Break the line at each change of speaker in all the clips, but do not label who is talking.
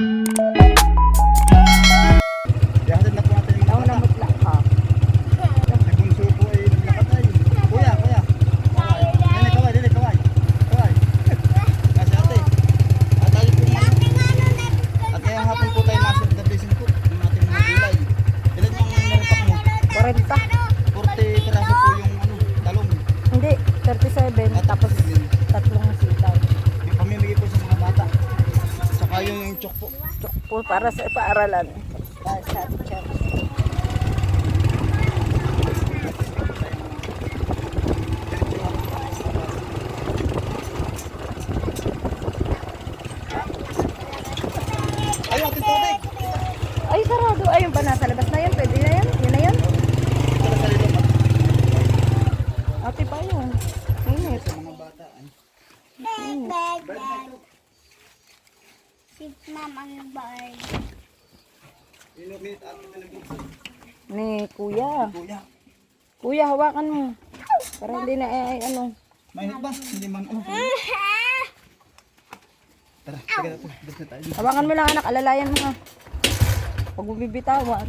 Música chokpo.
Chokpo para sa paaralan. Para sa teacher. Ay, sarado. Ayun ba, nasa na yan? Pwede na yan? Yun na yan? Ate pa yun.
Mainit. Mga ano?
Si ma'am ang bird.
Inumit ako
Ni kuya. Kuya. Kuya, hawakan mo. Para hindi na ay, eh, ay ano.
Mainit ba? Hindi man. Oh. Tara, taga na to.
Hawakan mo lang anak, alalayan mo ha. Pag bubibitawan.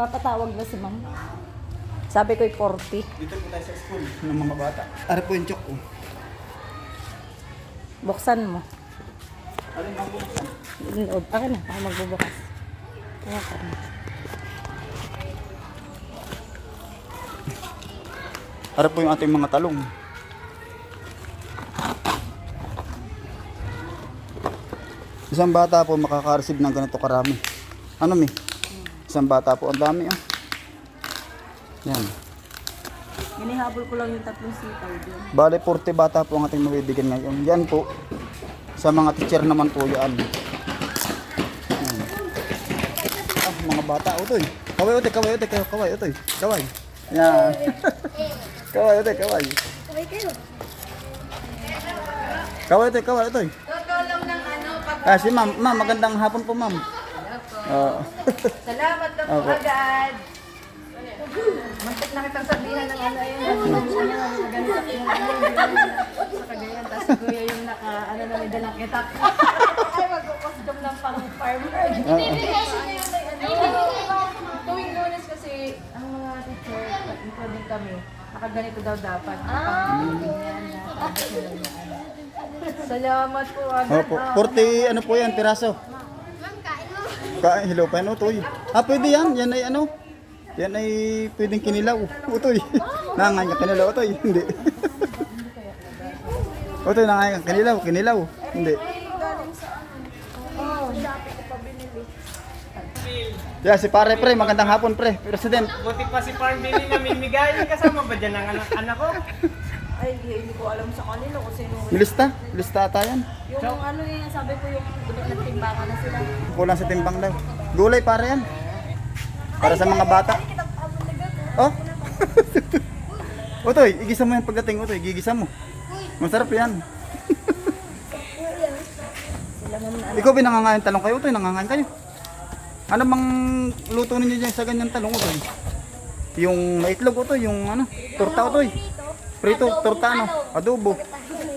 Papatawag na si ma'am. Sabi ko'y 40. Dito
po tayo sa school ng mga bata. Ari po yung chok ko. Buksan mo. Alin ang buksan?
Loob. Akin na. Ako magbubukas. Kaya ka na.
Ari po yung ating mga talong. Isang bata po makaka-receive ng ganito karami. Ano mi? Isang bata po. Ang dami oh. Yan.
Ginihabol ko lang yung tatlong sitaw doon.
Bale, 40 bata po ang ating mabibigyan ngayon. Yan po. Sa mga teacher naman po yan. yan. Ah, mga bata. Utoy. Oh, kaway, utoy, oh, kaway, utoy, oh, kaway, utoy. Kaway. Yan. kaway, utoy, kaway. Kaway kayo. Kaway, utoy, kaway, utoy.
Tutulong ng ano?
Ah, si ma'am. Ma'am, magandang hapon po, ma'am. Oo.
Salamat na po agad. Muntik na kitang sabihan ng ano yun. Ganito yung ano yun. Sa yung naka, ano na may dalang kitak. Ay, magkukosdom ng pang farmer. Ibigay siya na yung ano. Tuwing lunes kasi, ang mga teacher, including kami, nakaganito daw dapat. Ah, Salamat po agad. Opo. ah.
40, ano po yan, piraso? Kain, hello pa yan, utoy. Ah, pwede yan. Yan ay ano. Yan ay pwedeng kinilaw. Utoy. nangangain ka kinilaw, utoy. Hindi. utoy, nangangain ka kinilaw. Kinilaw. Hindi. Yeah, si pare pre, magandang hapon pre, President.
Buti pa si Parm Billy namimigay, kasama ba dyan ang anak, anak ko?
Ay, hindi ko alam sa kanila kung sino.
Lista? Lista ata yan?
Yung ano yung sabi ko yung nagtimbangan na sila.
Kulang sa timbang daw. Gulay para yan. Para sa mga bata. Oh? Utoy, igisa mo yan pagdating. Utoy, gigisa mo. Masarap yan. Ikaw ba talong kayo? Utoy, nangangain kayo. Ano bang luto ninyo dyan sa ganyan talong? Utoy? Yung maitlog, utoy. Yung ano, torta, utoy. Prito, adobo, torta ano? ano? Adobo.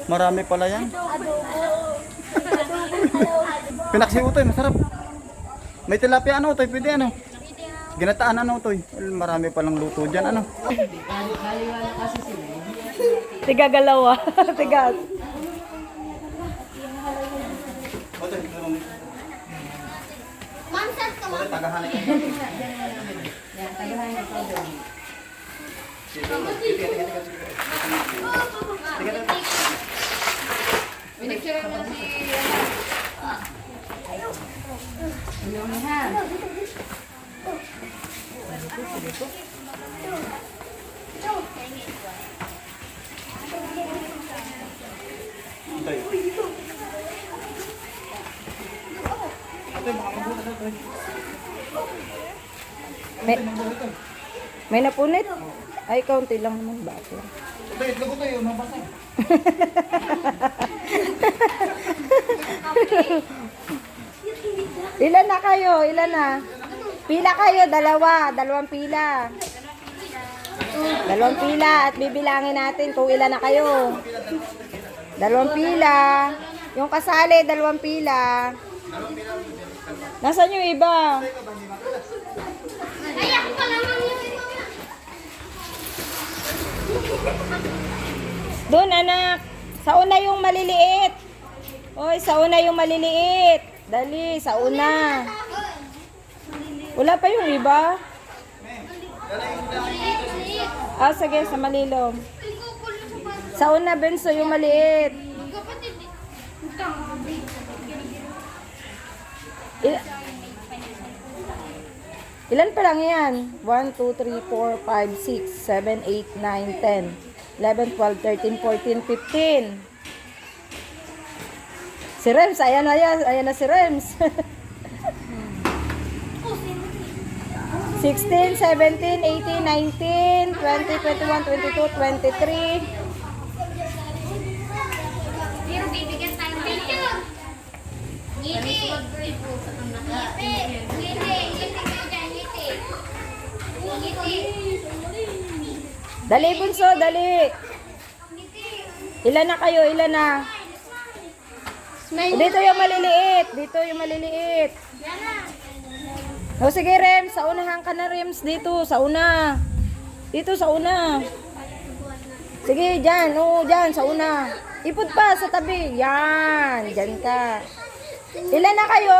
Marami pala yan. Pinaksi utoy, masarap. May tilapia ano utoy, pwede ano? Ah. Ginataan ano utoy. Marami palang luto dyan ano.
Tiga galawa, ah. tigas. Mansas ka mo. Tagahanap. Tagahanap Pinicturean mo si... Ano ni ha? May, may napunit? Oo. Ay, kaunti lang naman bago.
Ito, itlog ko tayo, mabasa.
Ilan na kayo? Ilan na? Pila kayo, dalawa. Dalawang pila. Dalawang pila at bibilangin natin kung ilan na kayo. Dalawang pila. Yung kasali, dalawang pila. Nasaan yung iba? Doon anak. Sa una yung maliliit. Oy, sa una yung maliliit. Dali, sa una. Wala pa yung iba. Ah, sige, sa malilong. Sa una, Benso, yung maliit. Ilan pa lang yan? 1, 2, 3, 4, 5, 6, 7, 8, 9, 10. 11, 12, 13, 14, 15. Si Rems, ayan na yan. Ayan na si Rems. 16, 17, 18, 19, 20, 21, 22, 23. Pero bibigyan tayo ng Dali, bunso, dali. Ilan na kayo? Ilan na? dito yung maliliit. Dito yung maliliit. O, sige, Rems. Sa unahan ka na, Rems. Dito, sa una. Dito, sa una. Sige, dyan. Oo, dyan, sa una. Ipod pa, sa tabi. Yan. Dyan ka. Ilan na kayo?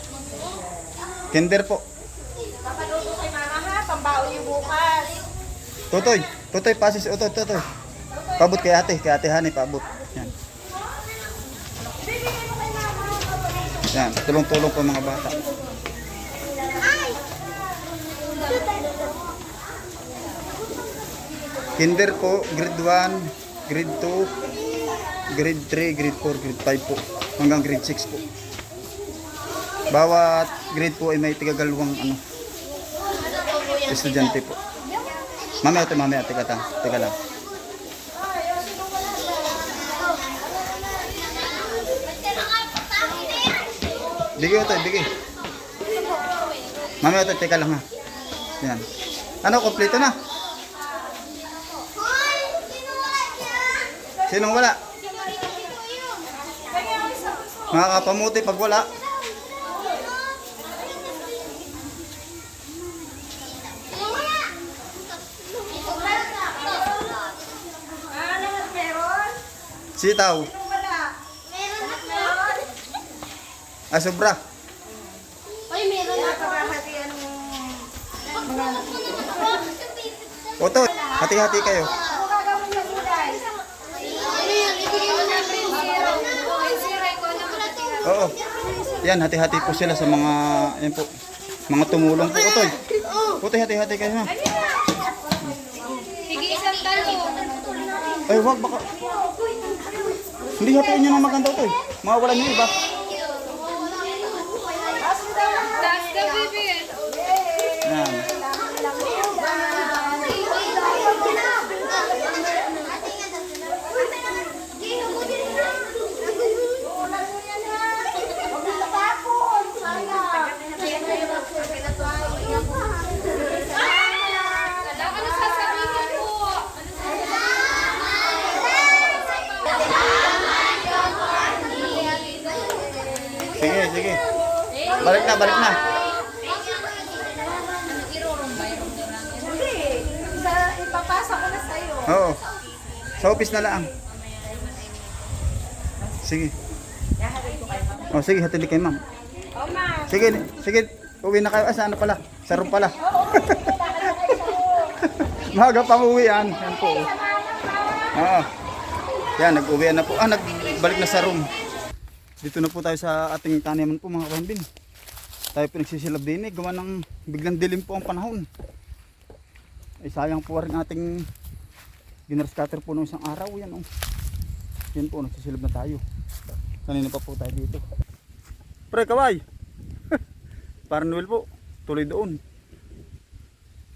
Kinder po.
Papalubo kay mama ha, pambao niyo bukas.
Tutoy, tutoy pasis utoy, tutoy. Pabot kay ate, kay ate Hani pabot. Yan. Yan, tulong-tulong po mga bata. Kinder po, grade 1, grade 2, grade 3, grade 4, grade 5 po, hanggang grade 6 po. Bawat grade po ay may tigagalawang ano. Estudyante po. Mamaya ito, mamaya. Tiga, ta. tiga lang. Bigay ito, bigay. Mamaya ito, teka lang ha. Yan. Ano, kompleto na. Sinong wala? mga Makakapamuti pag wala. Sitaw. Meron na Ah, sobra. Uy, meron na pa. Hati anong... Oto, hati-hati kayo. Oo. Yan, hati-hati po sila sa mga, yan po, mga tumulong po. Otoy, otoy, hati-hati kayo na. Sige, isang talo. Ay, wag, baka, hindi hatiin nyo ng maganda ito eh. Mawawala nyo iba. Sa office na lang. Sige. O, oh, sige, hatid kay ma'am. Sige, sige. Uwi na kayo. Ah, ano pala? Sa room pala. Maga pa uwian. Yan po. Oo. Yan, nag uwi na po. Ah, nagbalik na sa room. Dito na po tayo sa ating taniman po mga kapambin. Tayo po nagsisilab din eh. Gawa ng biglang dilim po ang panahon. Ay eh, sayang po rin ating dinner scatter po nung isang araw yan oh. yan po nagsisilib na tayo kanina pa po tayo dito pre kaway parnuel po tuloy doon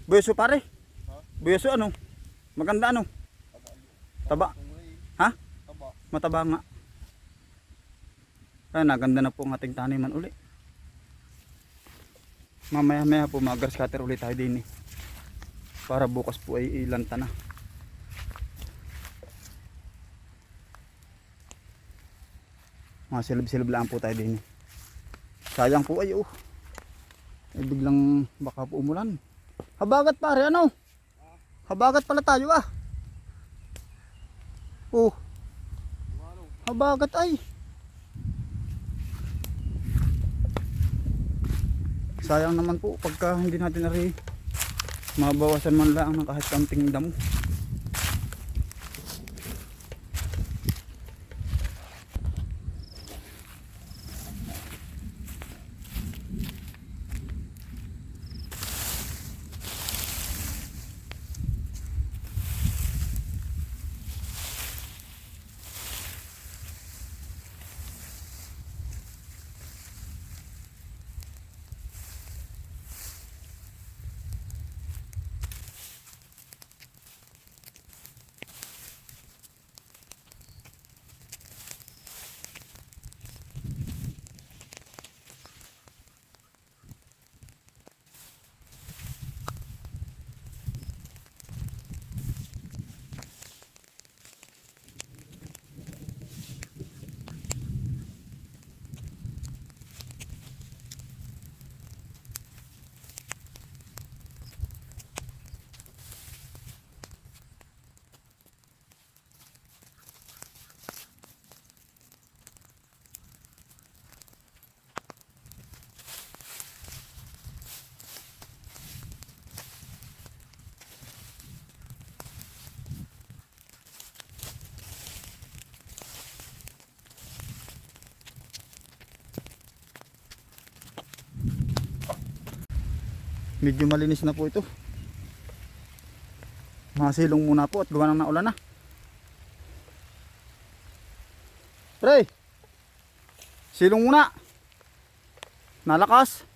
buyaso pare ha? buyaso ano maganda ano taba ha mataba nga kaya ah, naganda na po ang ating taniman uli mamaya maya po mag grass cutter ulit tayo din eh para bukas po ay ilanta na mga silab-silab lang po tayo din eh. sayang po ay oh eh, biglang baka po umulan habagat pare ano habagat pala tayo ah oh habagat ay sayang naman po pagka hindi natin nari mabawasan man lang ng kahit kamting damo medyo malinis na po ito masilong muna po at gawa na ulan na pre silong muna nalakas